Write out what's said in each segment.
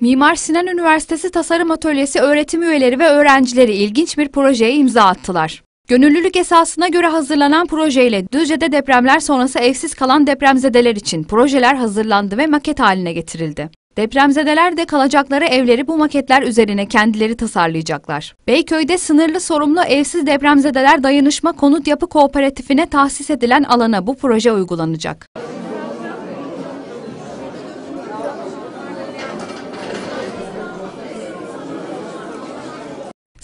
Mimar Sinan Üniversitesi Tasarım Atölyesi öğretim üyeleri ve öğrencileri ilginç bir projeye imza attılar. Gönüllülük esasına göre hazırlanan projeyle Düzce'de depremler sonrası evsiz kalan depremzedeler için projeler hazırlandı ve maket haline getirildi. Depremzedeler de kalacakları evleri bu maketler üzerine kendileri tasarlayacaklar. Beyköy'de sınırlı sorumlu evsiz depremzedeler dayanışma konut yapı kooperatifine tahsis edilen alana bu proje uygulanacak.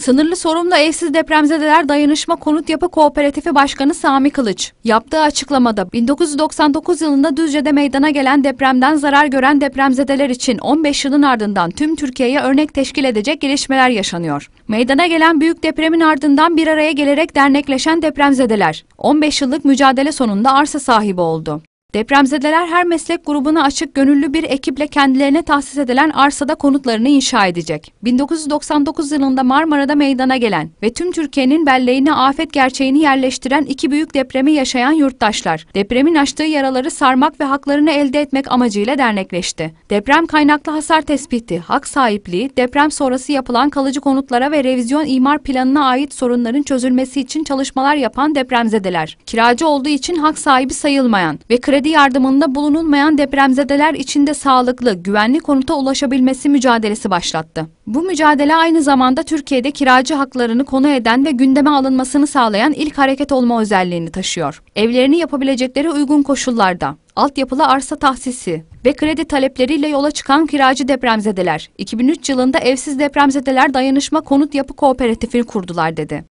Sınırlı sorumlu evsiz depremzedeler dayanışma konut yapı kooperatifi başkanı Sami Kılıç yaptığı açıklamada 1999 yılında Düzce'de meydana gelen depremden zarar gören depremzedeler için 15 yılın ardından tüm Türkiye'ye örnek teşkil edecek gelişmeler yaşanıyor. Meydana gelen büyük depremin ardından bir araya gelerek dernekleşen depremzedeler 15 yıllık mücadele sonunda arsa sahibi oldu. Depremzedeler her meslek grubuna açık gönüllü bir ekiple kendilerine tahsis edilen arsada konutlarını inşa edecek. 1999 yılında Marmara'da meydana gelen ve tüm Türkiye'nin belleğine afet gerçeğini yerleştiren iki büyük depremi yaşayan yurttaşlar, depremin açtığı yaraları sarmak ve haklarını elde etmek amacıyla dernekleşti. Deprem kaynaklı hasar tespiti, hak sahipliği, deprem sonrası yapılan kalıcı konutlara ve revizyon imar planına ait sorunların çözülmesi için çalışmalar yapan depremzedeler, kiracı olduğu için hak sahibi sayılmayan ve kredi kredi yardımında bulunulmayan depremzedeler içinde sağlıklı, güvenli konuta ulaşabilmesi mücadelesi başlattı. Bu mücadele aynı zamanda Türkiye'de kiracı haklarını konu eden ve gündeme alınmasını sağlayan ilk hareket olma özelliğini taşıyor. Evlerini yapabilecekleri uygun koşullarda, altyapılı arsa tahsisi ve kredi talepleriyle yola çıkan kiracı depremzedeler, 2003 yılında Evsiz Depremzedeler Dayanışma Konut Yapı Kooperatifini kurdular dedi.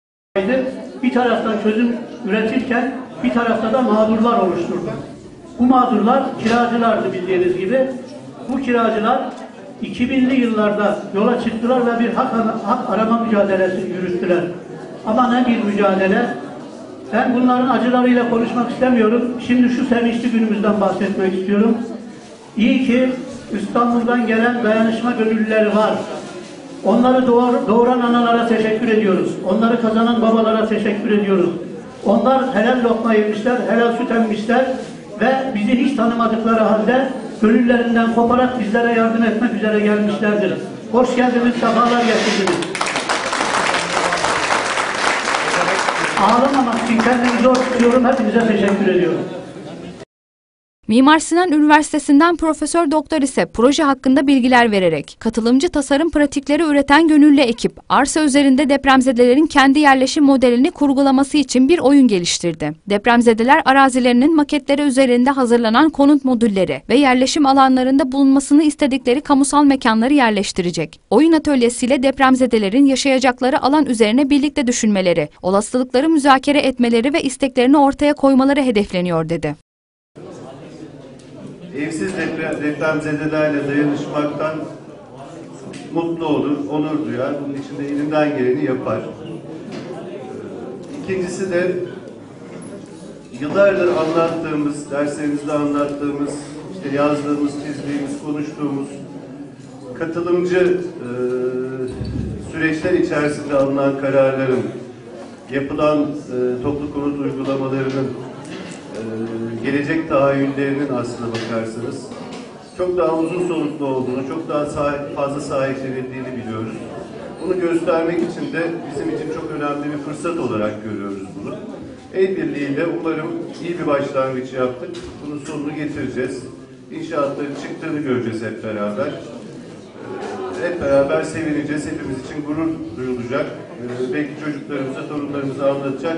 Bir taraftan çözüm üretirken bir tarafta da mağdurlar oluşturdu. Bu mağdurlar kiracılardı bildiğiniz gibi. Bu kiracılar 2000'li yıllarda yola çıktılar ve bir hak, hak arama mücadelesi yürüttüler. Ama ne bir mücadele. Ben bunların acılarıyla konuşmak istemiyorum. Şimdi şu sevinçli günümüzden bahsetmek istiyorum. İyi ki İstanbul'dan gelen dayanışma gönüllüleri var. Onları doğur, doğuran analara teşekkür ediyoruz. Onları kazanan babalara teşekkür ediyoruz. Onlar helal lokma yemişler, helal süt emmişler ve bizi hiç tanımadıkları halde gönüllerinden koparak bizlere yardım etmek üzere gelmişlerdir. Hoş geldiniz, sefalar getirdiniz. Ağlamamak için kendimi zor tutuyorum. Hepinize teşekkür ediyorum. Mimar Sinan Üniversitesi'nden Profesör Doktor ise proje hakkında bilgiler vererek katılımcı tasarım pratikleri üreten gönüllü ekip arsa üzerinde depremzedelerin kendi yerleşim modelini kurgulaması için bir oyun geliştirdi. Depremzedeler arazilerinin maketleri üzerinde hazırlanan konut modülleri ve yerleşim alanlarında bulunmasını istedikleri kamusal mekanları yerleştirecek. Oyun atölyesiyle depremzedelerin yaşayacakları alan üzerine birlikte düşünmeleri, olasılıkları müzakere etmeleri ve isteklerini ortaya koymaları hedefleniyor dedi evsiz deprem, depremzedelerle dayanışmaktan mutlu olur, onur duyar. Bunun için de elinden geleni yapar. İkincisi de yıllardır anlattığımız, derslerimizde anlattığımız, işte yazdığımız, çizdiğimiz, konuştuğumuz katılımcı e, süreçler içerisinde alınan kararların, yapılan e, toplu konut uygulamalarının gelecek tahayyüllerinin aslına bakarsanız çok daha uzun soluklu olduğunu, çok daha sahip, fazla sahiplenildiğini biliyoruz. Bunu göstermek için de bizim için çok önemli bir fırsat olarak görüyoruz bunu. El birliğiyle umarım iyi bir başlangıç yaptık. Bunun sonunu getireceğiz. İnşaatların çıktığını göreceğiz hep beraber. Ee, hep beraber sevineceğiz. Hepimiz için gurur duyulacak. Ee, belki çocuklarımıza, torunlarımıza anlatacak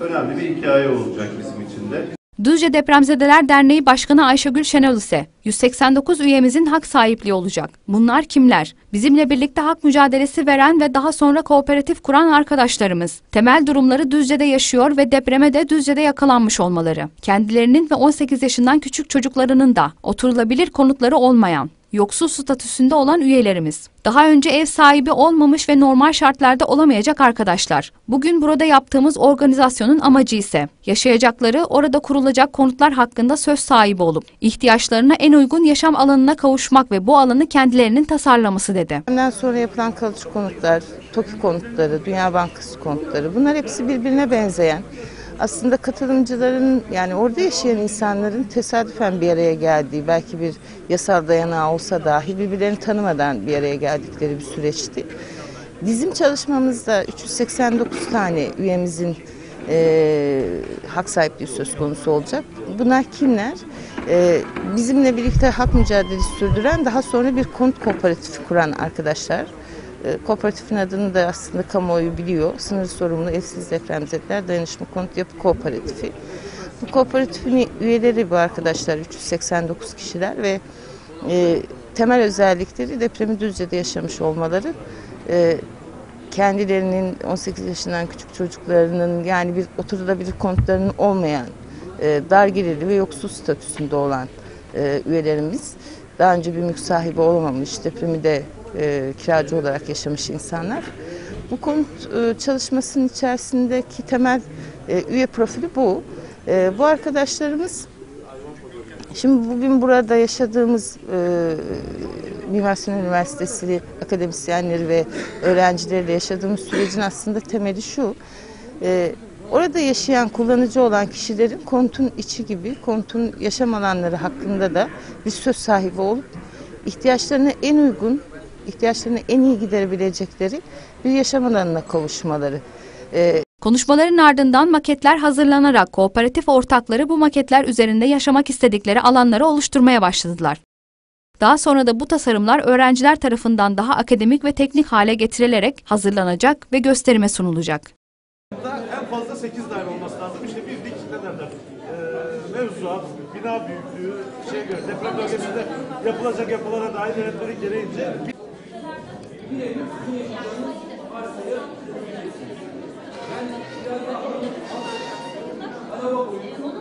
önemli bir hikaye olacak bizim için de. Düzce Depremzedeler Derneği Başkanı Ayşegül Şenol ise 189 üyemizin hak sahipliği olacak. Bunlar kimler? Bizimle birlikte hak mücadelesi veren ve daha sonra kooperatif kuran arkadaşlarımız. Temel durumları Düzce'de yaşıyor ve depreme de Düzce'de yakalanmış olmaları. Kendilerinin ve 18 yaşından küçük çocuklarının da oturulabilir konutları olmayan, yoksul statüsünde olan üyelerimiz. Daha önce ev sahibi olmamış ve normal şartlarda olamayacak arkadaşlar. Bugün burada yaptığımız organizasyonun amacı ise yaşayacakları orada kurulacak konutlar hakkında söz sahibi olup ihtiyaçlarına en uygun yaşam alanına kavuşmak ve bu alanı kendilerinin tasarlaması dedi. Ondan sonra yapılan kalıcı konutlar, TOKİ konutları, Dünya Bankası konutları bunlar hepsi birbirine benzeyen aslında katılımcıların yani orada yaşayan insanların tesadüfen bir araya geldiği belki bir yasal dayanağı olsa dahi birbirlerini tanımadan bir araya geldikleri bir süreçti. Bizim çalışmamızda 389 tane üyemizin e, hak sahipliği söz konusu olacak. Bunlar kimler? E, bizimle birlikte hak mücadelesi sürdüren daha sonra bir konut kooperatifi kuran arkadaşlar. E, kooperatifin adını da aslında kamuoyu biliyor. Sınır sorumlu evsiz depremzedeler dayanışma konut yapı kooperatifi. Bu kooperatifin üyeleri bu arkadaşlar 389 kişiler ve e, temel özellikleri depremi Düzce'de yaşamış olmaları. E, kendilerinin 18 yaşından küçük çocuklarının yani bir oturulabilir konutlarının olmayan e, dar gelirli ve yoksul statüsünde olan e, üyelerimiz daha önce bir mülk sahibi olamamış, depremi de e, kiracı olarak yaşamış insanlar. Bu konut e, çalışmasının içerisindeki temel e, üye profili bu. E, bu arkadaşlarımız Şimdi bugün burada yaşadığımız e, Mimar Üniversitesi akademisyenleri ve öğrencileriyle yaşadığımız sürecin aslında temeli şu. E, orada yaşayan, kullanıcı olan kişilerin kontun içi gibi, kontun yaşam alanları hakkında da bir söz sahibi olup ihtiyaçlarına en uygun, ihtiyaçlarını en iyi giderebilecekleri bir yaşam alanına kavuşmaları. E, Konuşmaların ardından maketler hazırlanarak kooperatif ortakları bu maketler üzerinde yaşamak istedikleri alanları oluşturmaya başladılar. Daha sonra da bu tasarımlar öğrenciler tarafından daha akademik ve teknik hale getirilerek hazırlanacak ve gösterime sunulacak. En fazla 8 daire olması lazım. İşte bir dik ne derler? Ee, mevzuat, bina büyüklüğü, şeye göre deprem bölgesinde yapılacak yapılara dair yönetmelik gereğince birebir sizin yaşadığınız arsayı kırabilirsiniz. Ben biraz daha analog oyunu